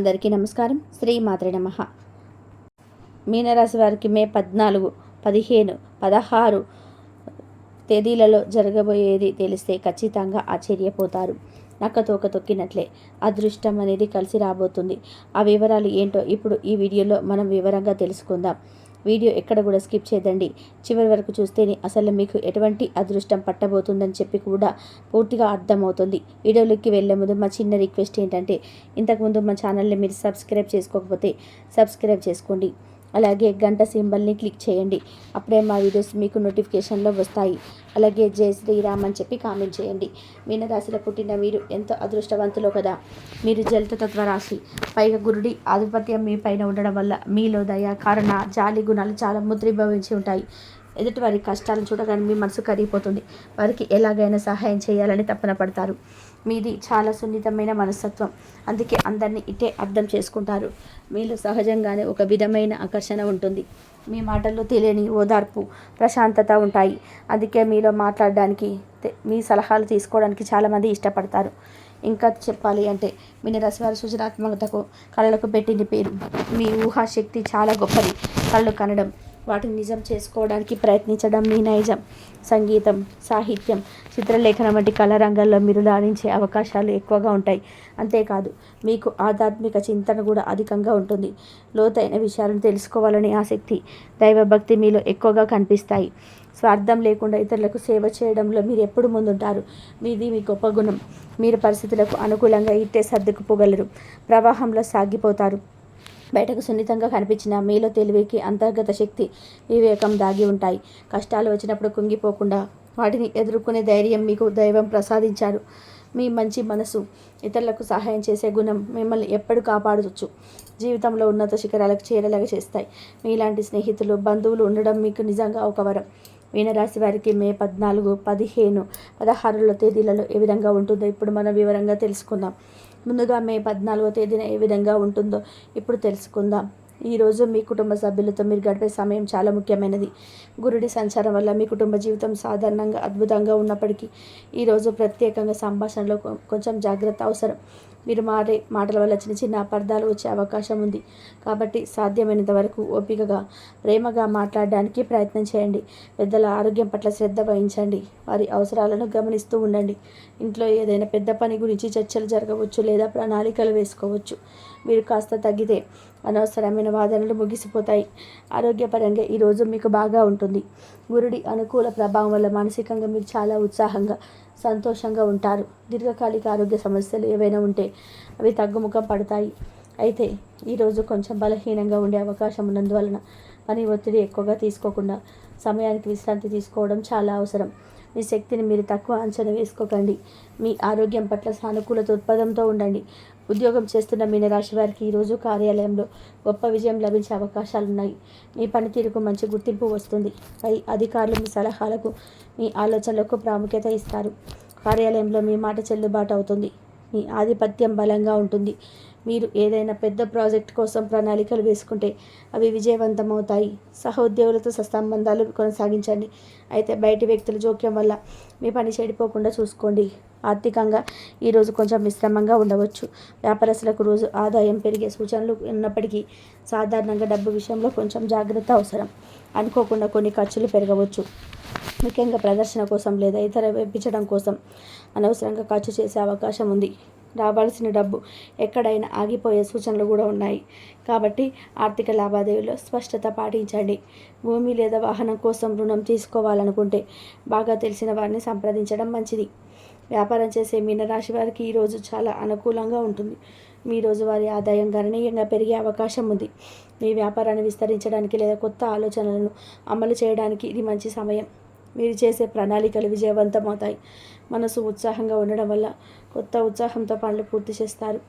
అందరికీ నమస్కారం. శ్రీ మాతృ నమ. మీనరాశి వారికి మే పద్నాలుగు పదిహేను పదహారు తేదీలలో జరగబోయేది తెలిస్తే ఖచ్చితంగా ఆశ్చర్యపోతారు. నక్క తోక తొక్కినట్లే అదృష్టం అనేది కలిసి రాబోతుంది. ఆ వివరాలు ఏంటో ఇప్పుడు ఈ వీడియోలో మనం వివరంగా తెలుసుకుందాం. వీడియో ఎక్కడ కూడా స్కిప్ చేయదండి. చివరి వరకు చూస్తేనే అసలు మీకు ఎటువంటి అదృష్టం పట్టబోతుందని చెప్పి కూడా పూర్తిగా అర్థమవుతుంది. వీడియోలోకి వెళ్ళే ముందు మా చిన్న రిక్వెస్ట్ ఏంటంటే ఇంతకుముందు మా ఛానల్ని మీరు సబ్స్క్రైబ్ చేసుకోకపోతే సబ్స్క్రైబ్ చేసుకోండి. అలాగే గంట సింబల్ని క్లిక్ చేయండి. అప్పుడే మా వీడియోస్ మీకు నోటిఫికేషన్లో వస్తాయి. అలాగే జై శ్రీరామ్ అని చెప్పి కామెంట్ చేయండి. మీనరాశిలో పుట్టిన మీరు ఎంతో అదృష్టవంతులు కదా. మీరు జలతత్వ రాశి పైగా గురుడి ఆధిపత్యం మీ పైన ఉండడం వల్ల మీలో దయ కారణ జాలి గుణాలు చాలా ముద్రీభవించి ఉంటాయి. ఎదుటి వారి కష్టాలను చూడగానే మీ మనసు కరిగిపోతుంది. వారికి ఎలాగైనా సహాయం చేయాలని తప్పన పడతారు. మీది చాలా సున్నితమైన మనస్తత్వం. అందుకే అందరినీ ఇట్టే అర్థం చేసుకుంటారు. మీలో సహజంగానే ఒక విధమైన ఆకర్షణ ఉంటుంది. మీ మాటల్లో తెలియని ఓదార్పు ప్రశాంతత ఉంటాయి. అందుకే మీలో మాట్లాడడానికి మీ సలహాలు తీసుకోవడానికి చాలామంది ఇష్టపడతారు. ఇంకా చెప్పాలి అంటే మీనరాశి వారి సృజనాత్మకతకు కళలకు పెట్టింది పేరు. మీ ఊహాశక్తి చాలా గొప్పది. కళలు కనడం. వాటిని నిజం చేసుకోవడానికి ప్రయత్నించడం మీ నైజం సంగీతం సాహిత్యం చిత్రలేఖనం వంటి కళారంగాల్లో మీరు రాణించే అవకాశాలు ఎక్కువగా ఉంటాయి. అంతేకాదు మీకు ఆధ్యాత్మిక చింతన కూడా అధికంగా ఉంటుంది. లోతైన విషయాలను తెలుసుకోవాలనే ఆసక్తి దైవభక్తి మీలో ఎక్కువగా కనిపిస్తాయి. స్వార్థం లేకుండా ఇతరులకు సేవ చేయడంలో మీరు ఎప్పుడు ముందుంటారు? మీది మీ గొప్ప గుణం. మీరు పరిస్థితులకు అనుకూలంగా ఇట్టే సర్దుకుపోగలరు. ప్రవాహంలో సాగిపోతారు. బయటకు సున్నితంగా కనిపించిన మీలో తెలివికి అంతర్గత శక్తి వివేకం దాగి ఉంటాయి. కష్టాలు వచ్చినప్పుడు కుంగిపోకుండా వాటిని ఎదుర్కొనే ధైర్యం మీకు దైవం ప్రసాదించారు మీ మంచి మనసు ఇతరులకు సహాయం చేసే గుణం మిమ్మల్ని ఎప్పుడు కాపాడవచ్చు జీవితంలో ఉన్నత శిఖరాలకు చేరేలాగా చేస్తాయి. మీలాంటి స్నేహితులు బంధువులు ఉండడం మీకు నిజంగా ఒక వరం. మీనరాశి వారికి మే పద్నాలుగు పదిహేను పదహారుల తేదీలలో ఏ విధంగా ఉంటుందో ఇప్పుడు మనం వివరంగా తెలుసుకుందాం. ముందుగా మే పద్నాలుగో తేదీన ఏ విధంగా ఉంటుందో ఇప్పుడు తెలుసుకుందాం. ఈరోజు మీ కుటుంబ సభ్యులతో మీరు గడిపే సమయం చాలా ముఖ్యమైనది. గురుడి సంచారం వల్ల మీ కుటుంబ జీవితం సాధారణంగా అద్భుతంగా ఉన్నప్పటికీ ఈరోజు ప్రత్యేకంగా సంభాషణలో కొంచెం జాగ్రత్త అవసరం. మీరు మారే మాటల వల్ల చిన్న చిన్న అపార్థాలు వచ్చే అవకాశం ఉంది. కాబట్టి సాధ్యమైనంత వరకు ఓపికగా ప్రేమగా మాట్లాడడానికి ప్రయత్నం చేయండి. పెద్దల ఆరోగ్యం పట్ల శ్రద్ధ వహించండి. వారి అవసరాలను గమనిస్తూ ఉండండి. ఇంట్లో ఏదైనా పెద్ద పని గురించి చర్చలు జరగవచ్చు లేదా ప్రణాళికలు వేసుకోవచ్చు. మీరు కాస్త తగ్గితే అనవసరమైన వాదనలు ముగిసిపోతాయి. ఆరోగ్యపరంగా ఈరోజు మీకు బాగా ఉంటుంది. గురుడి అనుకూల ప్రభావం వల్ల మానసికంగా మీరు చాలా ఉత్సాహంగా సంతోషంగా ఉంటారు. దీర్ఘకాలిక ఆరోగ్య సమస్యలు ఏవైనా ఉంటే అవి తగ్గుముఖం పడతాయి. అయితే ఈరోజు కొంచెం బలహీనంగా ఉండే అవకాశం ఉన్నందువలన పని ఒత్తిడి ఎక్కువగా తీసుకోకుండా సమయానికి విశ్రాంతి తీసుకోవడం చాలా అవసరం. మీ శక్తిని మీరు తక్కువ అంచనా వేసుకోకండి. మీ ఆరోగ్యం పట్ల సానుకూల దృక్పథంతో ఉండండి. ఉద్యోగం చేస్తున్న మీనరాశి వారికి ఈరోజు కార్యాలయంలో గొప్ప విజయం లభించే అవకాశాలున్నాయి మీ పనితీరుకు మంచి గుర్తింపు వస్తుంది. పై అధికారులు మీ సలహాలకు మీ ఆలోచనలకు ప్రాముఖ్యత ఇస్తారు. కార్యాలయంలో మీ మాట చెల్లుబాటు అవుతుంది. మీ ఆధిపత్యం బలంగా ఉంటుంది. మీరు ఏదైనా పెద్ద ప్రాజెక్ట్ కోసం ప్రణాళికలు వేసుకుంటే అవి విజయవంతమవుతాయి. సహోద్యోగులతో సత్సంబంధాలు కొనసాగించండి. అయితే బయటి వ్యక్తుల జోక్యం వల్ల మీ పని చెడిపోకుండా చూసుకోండి. ఆర్థికంగా ఈరోజు కొంచెం మిశ్రమంగా ఉండవచ్చు. వ్యాపారస్తులకు రోజు ఆదాయం పెరిగే సూచనలు ఉన్నప్పటికీ సాధారణంగా డబ్బు విషయంలో కొంచెం జాగ్రత్త అవసరం. అనుకోకుండా కొన్ని ఖర్చులు పెరగవచ్చు. ముఖ్యంగా ప్రదర్శన కోసం లేదా ఇతర వేపించడం కోసం అనవసరంగా ఖర్చు చేసే అవకాశం ఉంది. రావాల్సిన డబ్బు ఎక్కడైనా ఆగిపోయే సూచనలు కూడా ఉన్నాయి. కాబట్టి ఆర్థిక లావాదేవీలో స్పష్టత పాటించండి. భూమి లేదా వాహనం కోసం రుణం తీసుకోవాలనుకుంటే బాగా తెలిసిన వారిని సంప్రదించడం మంచిది. వ్యాపారం చేసే మీనరాశి వారికి ఈరోజు చాలా అనుకూలంగా ఉంటుంది. మీ రోజువారీ ఆదాయం గణనీయంగా పెరిగే అవకాశం ఉంది. మీ వ్యాపారాన్ని విస్తరించడానికి లేదా కొత్త ఆలోచనలను అమలు చేయడానికి ఇది మంచి సమయం. మీరు చేసే ప్రణాళికలు విజయవంతమవుతాయి మనసు ఉత్సాహంగా ఉండడం వల్ల కొత్త ఉత్సాహంతో పనులు పూర్తి చేస్తారు.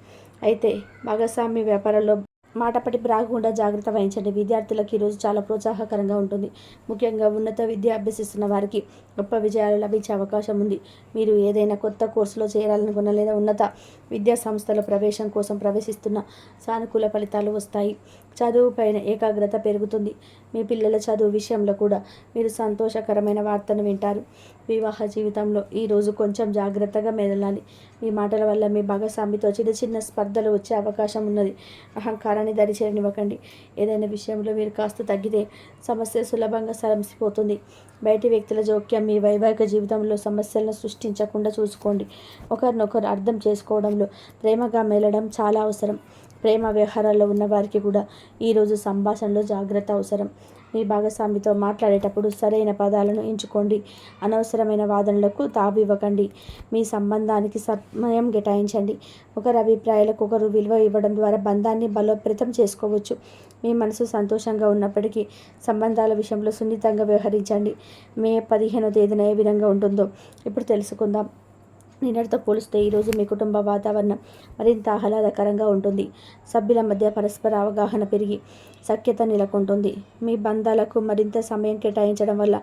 అయితే భాగస్వామ్య వ్యాపారంలో మాటపటి రాకుండా జాగ్రత్త వహించండి. విద్యార్థులకు ఈరోజు చాలా ప్రోత్సాహకరంగా ఉంటుంది. ముఖ్యంగా ఉన్నత విద్య అభ్యసిస్తున్న వారికి గొప్ప విజయాలు లభించే అవకాశం ఉంది. మీరు ఏదైనా కొత్త కోర్సులో చేరాలనుకున్న లేదా ఉన్నత విద్యా సంస్థల ప్రవేశం కోసం ప్రవేశిస్తున్న సానుకూల ఫలితాలు వస్తాయి. చదువు పైన ఏకాగ్రత పెరుగుతుంది. మీ పిల్లల చదువు విషయంలో కూడా మీరు సంతోషకరమైన వార్తను వింటారు. వివాహ జీవితంలో ఈరోజు కొంచెం జాగ్రత్తగా మెదలాలి. మీ మాటల వల్ల మీ భాగస్వామితో చిన్న చిన్న స్పర్ధలు వచ్చే అవకాశం ఉన్నది. అహంకారాన్ని దరిచేరనివ్వకండి ఏదైనా విషయంలో మీరు కాస్త తగ్గితే సమస్య సులభంగా సరమిసిపోతుంది బయటి వ్యక్తుల జోక్యం మీ వైవాహిక జీవితంలో సమస్యలను సృష్టించకుండా చూసుకోండి. ఒకరినొకరు అర్థం చేసుకోవడంలో ప్రేమగా మెలడం చాలా అవసరం. ప్రేమ వ్యవహారాల్లో ఉన్నవారికి కూడా ఈరోజు సంభాషణలో జాగ్రత్త అవసరం. మీ భాగస్వామితో మాట్లాడేటప్పుడు సరైన పదాలను ఎంచుకోండి. అనవసరమైన వాదనలకు తావివ్వకండి. మీ సంబంధానికి సమయం కేటాయించండి. ఒకరి అభిప్రాయాలకు ఒకరు విలువ ఇవ్వడం ద్వారా బంధాన్ని బలోపేతం చేసుకోవచ్చు. మీ మనసు సంతోషంగా ఉన్నప్పటికీ సంబంధాల విషయంలో సున్నితంగా వ్యవహరించండి. మే పదిహేనో తేదీన ఏ విధంగా ఉంటుందో ఇప్పుడు తెలుసుకుందాం. నిన్నటితో పోలిస్తే ఈరోజు మీ కుటుంబ వాతావరణం మరింత ఆహ్లాదకరంగా ఉంటుంది. సభ్యుల మధ్య పరస్పర అవగాహన పెరిగి సఖ్యత నెలకొంటుంది. మీ బంధాలకు మరింత సమయం కేటాయించడం వల్ల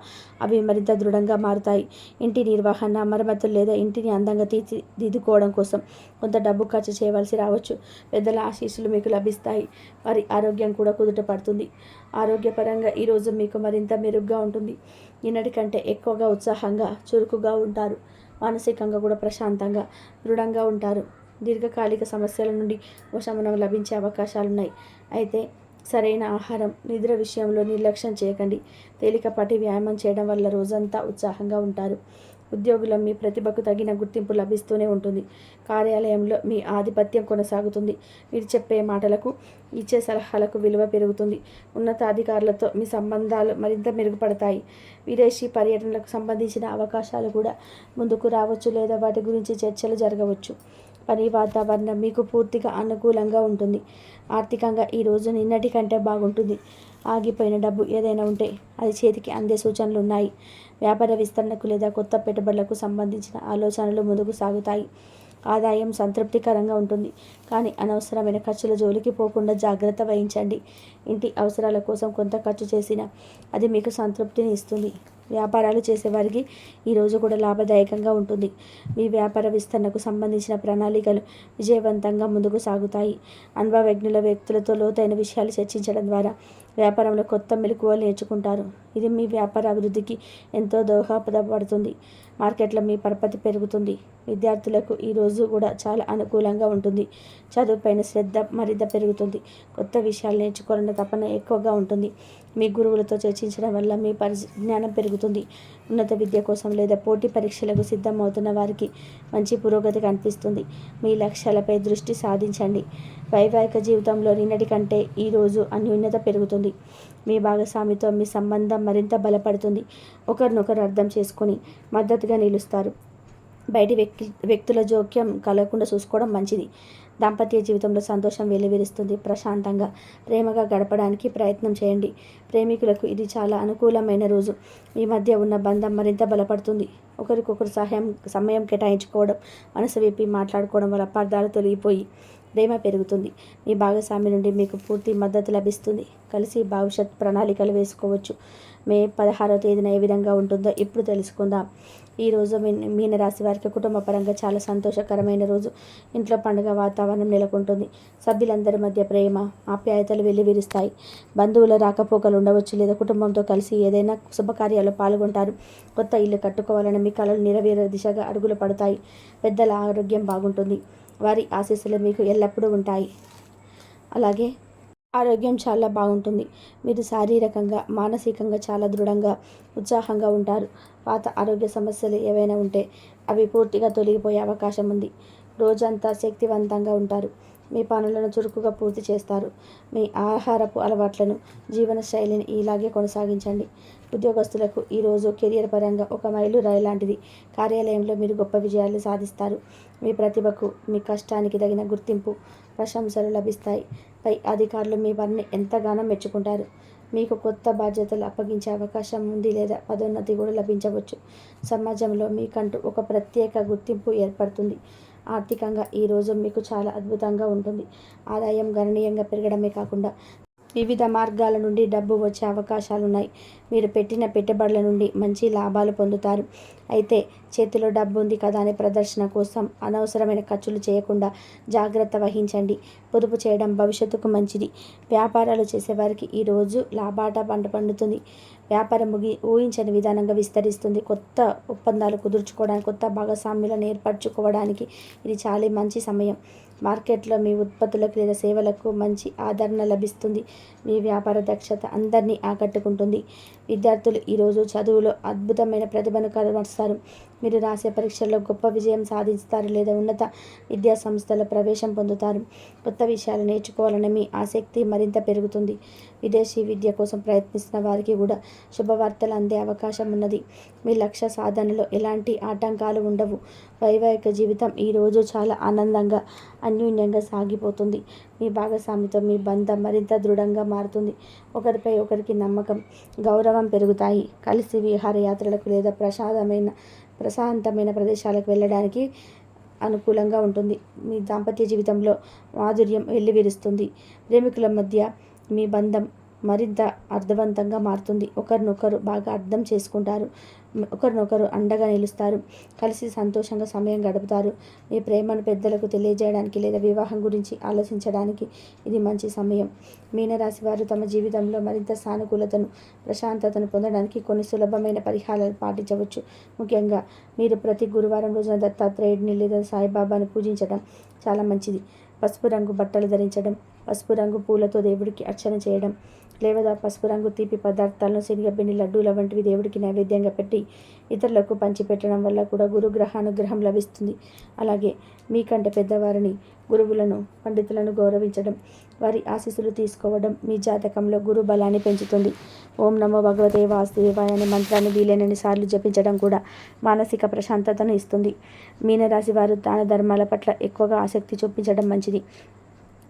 అవి మరింత దృఢంగా మారుతాయి. ఇంటి నిర్వహణ మరమ్మతులు లేదా ఇంటిని అందంగా తీర్చిదిద్దుకోవడం కోసం కొంత డబ్బు ఖర్చు చేయవలసి రావచ్చు. పెద్దల ఆశీస్సులు మీకు లభిస్తాయి. వారి ఆరోగ్యం కూడా కుదుట పడుతుంది. ఆరోగ్యపరంగా ఈరోజు మీకు మరింత మెరుగ్గా ఉంటుంది. నిన్నటి కంటే ఎక్కువగా ఉత్సాహంగా చురుకుగా ఉంటారు. మానసికంగా కూడా ప్రశాంతంగా దృఢంగా ఉంటారు. దీర్ఘకాలిక సమస్యల నుండి ఉపశమనం లభించే అవకాశాలు ఉన్నాయి అయితే సరైన ఆహారం నిద్ర విషయంలో నిర్లక్ష్యం చేయకండి. తేలికపాటి వ్యాయామం చేయడం వల్ల రోజంతా ఉత్సాహంగా ఉంటారు. ఉద్యోగుల మీ ప్రతిభకు తగిన గుర్తింపు లభిస్తూనే ఉంటుంది. కార్యాలయంలో మీ ఆధిపత్యం కొనసాగుతుంది. మీరు చెప్పే మాటలకు ఇచ్చే సలహాలకు విలువ పెరుగుతుంది. ఉన్నతాధికారులతో మీ సంబంధాలు మరింత మెరుగుపడతాయి. విదేశీ పర్యటనలకు సంబంధించిన అవకాశాలు కూడా ముందుకు రావచ్చు లేదా వాటి గురించి చర్చలు జరగవచ్చు. పని వాతావరణం మీకు పూర్తిగా అనుకూలంగా ఉంటుంది. ఆర్థికంగా ఈరోజు నిన్నటి కంటే బాగుంటుంది. ఆగిపోయిన డబ్బు ఏదైనా ఉంటే అది చేతికి అందే సూచనలు ఉన్నాయి వ్యాపార విస్తరణకు లేదా కొత్త పెట్టుబడులకు సంబంధించిన ఆలోచనలు ముందుకు సాగుతాయి. ఆదాయం సంతృప్తికరంగా ఉంటుంది. కానీ అనవసరమైన ఖర్చుల జోలికి పోకుండా జాగ్రత్త వహించండి. ఇంటి అవసరాల కోసం కొంత ఖర్చు చేసినా అది మీకు సంతృప్తిని ఇస్తుంది. వ్యాపారాలు చేసేవారికి ఈరోజు కూడా లాభదాయకంగా ఉంటుంది. మీ వ్యాపార విస్తరణకు సంబంధించిన ప్రణాళికలు విజయవంతంగా ముందుకు సాగుతాయి. అనుభవజ్ఞుల వ్యక్తులతో లోతైన విషయాలు చర్చించడం ద్వారా వ్యాపారంలో కొత్త మెలకువలు నేర్చుకుంటారు. ఇది మీ వ్యాపార అభివృద్ధికి ఎంతో దోహదపడుతుంది. మార్కెట్లో మీ పరపతి పెరుగుతుంది. విద్యార్థులకు ఈరోజు కూడా చాలా అనుకూలంగా ఉంటుంది. చదువుపైన శ్రద్ధ మరింత పెరుగుతుంది. కొత్త విషయాలు నేర్చుకోవాలన్న తపన ఎక్కువగా ఉంటుంది. మీ గురువులతో చర్చించడం వల్ల మీ పరిజ్ఞానం పెరుగుతుంది. ఉన్నత విద్య కోసం లేదా పోటీ పరీక్షలకు సిద్ధమవుతున్న వారికి మంచి పురోగతి కనిపిస్తుంది. మీ లక్ష్యాలపై దృష్టి సాధించండి. వైవాహిక జీవితంలో నిన్నటి కంటే ఈరోజు అన్యూన్యత పెరుగుతుంది. మీ భాగస్వామితో మీ సంబంధం మరింత బలపడుతుంది. ఒకరినొకరు అర్థం చేసుకొని మద్దతుగా నిలుస్తారు. బయటి వ్యక్తి వ్యక్తుల జోక్యం కలగకుండా చూసుకోవడం మంచిది. దాంపత్య జీవితంలో సంతోషం వెలువరిస్తుంది ప్రశాంతంగా ప్రేమగా గడపడానికి ప్రయత్నం చేయండి. ప్రేమికులకు ఇది చాలా అనుకూలమైన రోజు. ఈ మధ్య ఉన్న బంధం మరింత బలపడుతుంది. ఒకరికొకరు సహాయం సమయం కేటాయించుకోవడం మనసు విప్పి మాట్లాడుకోవడం వల్ల అపార్థాలు తొలగిపోయి ప్రేమ పెరుగుతుంది. మీ భాగస్వామి నుండి మీకు పూర్తి మద్దతు లభిస్తుంది. కలిసి భవిష్యత్ ప్రణాళికలు వేసుకోవచ్చు. మే పదహారవ తేదీన ఏ విధంగా ఉంటుందో ఇప్పుడు తెలుసుకుందాం. ఈరోజు మీనరాశి వారికి కుటుంబ పరంగా చాలా సంతోషకరమైన రోజు. ఇంట్లో పండుగ వాతావరణం నెలకొంటుంది. సభ్యులందరి మధ్య ప్రేమ ఆప్యాయతలు వెల్లివిరుస్తాయి. బంధువుల రాకపోకలు ఉండవచ్చు లేదా కుటుంబంతో కలిసి ఏదైనా శుభకార్యాలు పాల్గొంటారు. కొత్త ఇల్లు కట్టుకోవాలని మీ కళలు నెరవేరే దిశగా అడుగులు పడతాయి. పెద్దల ఆరోగ్యం బాగుంటుంది. వారి ఆశీస్సులు మీకు ఎల్లప్పుడూ ఉంటాయి. అలాగే ఆరోగ్యం చాలా బాగుంటుంది. మీరు శారీరకంగా మానసికంగా చాలా దృఢంగా ఉత్సాహంగా ఉంటారు. పాత ఆరోగ్య సమస్యలు ఏవైనా ఉంటే అవి పూర్తిగా తొలగిపోయే అవకాశం ఉంది. రోజంతా శక్తివంతంగా ఉంటారు. మీ పనులను చురుకుగా పూర్తి చేస్తారు. మీ ఆహారపు అలవాట్లను జీవన శైలిని ఇలాగే కొనసాగించండి. ఉద్యోగస్తులకు ఈరోజు కెరియర్ పరంగా ఒక మైలు రాయి లాంటిది. కార్యాలయంలో మీరు గొప్ప విజయాలు సాధిస్తారు. మీ ప్రతిభకు మీ కష్టానికి తగిన గుర్తింపు ప్రశంసలు లభిస్తాయి. పై అధికారులు మీ వారిని ఎంతగానో మెచ్చుకుంటారు. మీకు కొత్త బాధ్యతలు అప్పగించే అవకాశం ఉంది లేదా పదోన్నతి కూడా లభించవచ్చు. సమాజంలో మీకంటూ ఒక ప్రత్యేక గుర్తింపు ఏర్పడుతుంది. ఆర్థికంగా ఈరోజు మీకు చాలా అద్భుతంగా ఉంటుంది. ఆదాయం గణనీయంగా పెరగడమే కాకుండా వివిధ మార్గాల నుండి డబ్బు వచ్చే అవకాశాలున్నాయి. మీరు పెట్టిన పెట్టుబడుల నుండి మంచి లాభాలు పొందుతారు. అయితే చేతిలో డబ్బు ఉంది కదా అనే ప్రదర్శన కోసం అనవసరమైన ఖర్చులు చేయకుండా జాగ్రత్త వహించండి. పొదుపు చేయడం భవిష్యత్తుకు మంచిది. వ్యాపారాలు చేసేవారికి ఈరోజు లాభాట పంట పండుతుంది. వ్యాపారం ముగి ఊహించని విధానంగా విస్తరిస్తుంది. కొత్త ఒప్పందాలు కుదుర్చుకోవడానికి కొత్త భాగస్వామ్యులను ఏర్పరచుకోవడానికి ఇది చాలా మంచి సమయం. మార్కెట్లో మీ ఉత్పత్తులకు లేదా సేవలకు మంచి ఆదరణ లభిస్తుంది. మీ వ్యాపార దక్షత అందరినీ ఆకట్టుకుంటుంది. విద్యార్థులు ఈరోజు చదువులో అద్భుతమైన ప్రతిభను కనబరుస్తారు మీరు రాసే పరీక్షల్లో గొప్ప విజయం సాధిస్తారు లేదా ఉన్నత విద్యా సంస్థల ప్రవేశం పొందుతారు. కొత్త విషయాలు నేర్చుకోవాలనే మీ ఆసక్తి మరింత పెరుగుతుంది. విదేశీ విద్య కోసం ప్రయత్నిస్తున్న వారికి కూడా శుభవార్తలు అందే అవకాశం ఉన్నది. మీ లక్ష్య సాధనలో ఎలాంటి ఆటంకాలు ఉండవు. వైవాహిక జీవితం ఈరోజు చాలా ఆనందంగా అన్యోన్యంగా సాగిపోతుంది. మీ భాగస్వామితో మీ బంధం మరింత దృఢంగా మారుతుంది. ఒకరిపై ఒకరికి నమ్మకం గౌరవం పెరుగుతాయి. కలిసి విహారయాత్రలకు లేదా ప్రసాదమైన ప్రశాంతమైన ప్రదేశాలకు వెళ్ళడానికి అనుకూలంగా ఉంటుంది. మీ దాంపత్య జీవితంలో మాధుర్యం వెల్లివిరుస్తుంది. ప్రేమికుల మధ్య మీ బంధం మరింత అర్థవంతంగా మారుతుంది. ఒకరినొకరు బాగా అర్థం చేసుకుంటారు. ఒకరినొకరు అండగా నిలుస్తారు. కలిసి సంతోషంగా సమయం గడుపుతారు. మీ ప్రేమను పెద్దలకు తెలియజేయడానికి లేదా వివాహం గురించి ఆలోచించడానికి ఇది మంచి సమయం. మీనరాశి వారు తమ జీవితంలో మరింత సానుకూలతను ప్రశాంతతను పొందడానికి కొన్ని సులభమైన పరిహారాలు పాటించవచ్చు. ముఖ్యంగా మీరు ప్రతి గురువారం రోజున దత్తాత్రేయుడిని లేదా సాయిబాబాను పూజించడం చాలా మంచిది. పసుపు రంగు బట్టలు ధరించడం పసుపు రంగు పూలతో దేవుడికి అర్చన చేయడం లేదా పసుపు రంగు తీపి పదార్థాలను శనగపిండి లడ్డూల వంటివి దేవుడికి నైవేద్యంగా పెట్టి ఇతరులకు పంచిపెట్టడం వల్ల కూడా గురుగ్రహ అనుగ్రహం లభిస్తుంది. అలాగే మీకంటే పెద్దవారిని గురువులను పండితులను గౌరవించడం వారి ఆశీస్సులు తీసుకోవడం మీ జాతకంలో గురు బలాన్ని పెంచుతుంది. ఓం నమో భగవతే వాసుదేవాయ అనే మంత్రాన్ని వీలైనన్ని సార్లు జపించడం కూడా మానసిక ప్రశాంతతను ఇస్తుంది. మీనరాశి వారు దాన ధర్మాల పట్ల ఎక్కువగా ఆసక్తి చూపించడం మంచిది.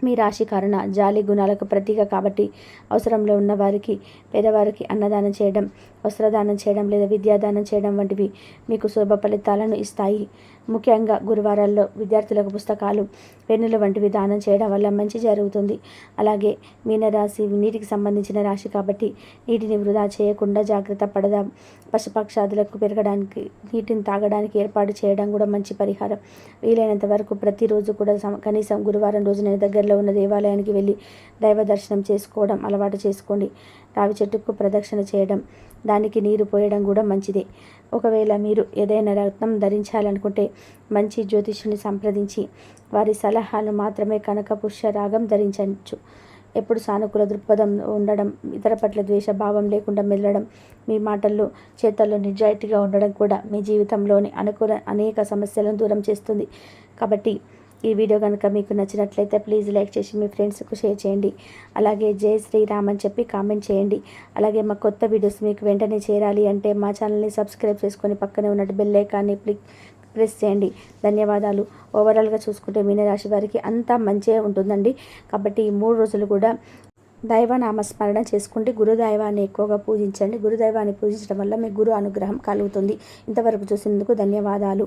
మీ రాశి కరుణ జాలి గుణాలకు ప్రతీక కాబట్టి అవసరంలో ఉన్న వారికి పేదవారికి అన్నదానం చేయడం వస్త్రదానం చేయడం లేదా విద్యాదానం చేయడం వంటివి మీకు శుభ ఫలితాలను ఇస్తాయి. ముఖ్యంగా గురువారాల్లో విద్యార్థులకు పుస్తకాలు పెన్నుల వంటివి దానం చేయడం వల్ల మంచి జరుగుతుంది. అలాగే మీనరాశి నీటికి సంబంధించిన రాశి కాబట్టి నీటిని వృధా చేయకుండా జాగ్రత్త పడదాం. పశుపక్షాదులకు పెరగడానికి నీటిని తాగడానికి ఏర్పాటు చేయడం కూడా మంచి పరిహారం. వీలైనంత వరకు ప్రతిరోజు కూడా కనీసం గురువారం రోజున దగ్గరలో ఉన్న దేవాలయానికి వెళ్ళి దైవ దర్శనం చేసుకోవడం అలవాటు చేసుకోండి. రావి చెట్టుకు ప్రదక్షిణ చేయడం దానికి నీరు పోయడం కూడా మంచిదే. ఒకవేళ మీరు ఏదైనా రత్నం ధరించాలనుకుంటే మంచి జ్యోతిష్యుని సంప్రదించి వారి సలహాలు మాత్రమే కనక పుష్య రాగం ధరించవచ్చు. ఎప్పుడు సానుకూల దృక్పథం ఉండడం ఇతర పట్ల ద్వేషభావం లేకుండా మెల్లడం మీ మాటల్లో చేతల్లో నిజాయితీగా ఉండడం కూడా మీ జీవితంలోని అనుకూల అనేక సమస్యలను దూరం చేస్తుంది. కాబట్టి ఈ వీడియో కనుక మీకు నచ్చినట్లయితే ప్లీజ్ లైక్ చేసి మీ ఫ్రెండ్స్కు షేర్ చేయండి. అలాగే జై శ్రీరామ్ అని చెప్పి కామెంట్ చేయండి. అలాగే మా కొత్త వీడియోస్ మీకు వెంటనే చేరాలి అంటే మా ఛానల్ని సబ్స్క్రైబ్ చేసుకొని పక్కనే ఉన్నట్టు బెల్ ఐకాన్ని ప్రెస్ చేయండి. ధన్యవాదాలు. ఓవరాల్గా చూసుకుంటే మీనరాశి వారికి అంతా మంచిగా ఉంటుందండి. కాబట్టి ఈ మూడు రోజులు కూడా దైవ నామస్మరణ చేసుకుంటే గురుదైవాన్ని ఎక్కువగా పూజించండి. గురుదైవాన్ని పూజించడం వల్ల మీ గురు అనుగ్రహం కలుగుతుంది. ఇంతవరకు చూసినందుకు ధన్యవాదాలు.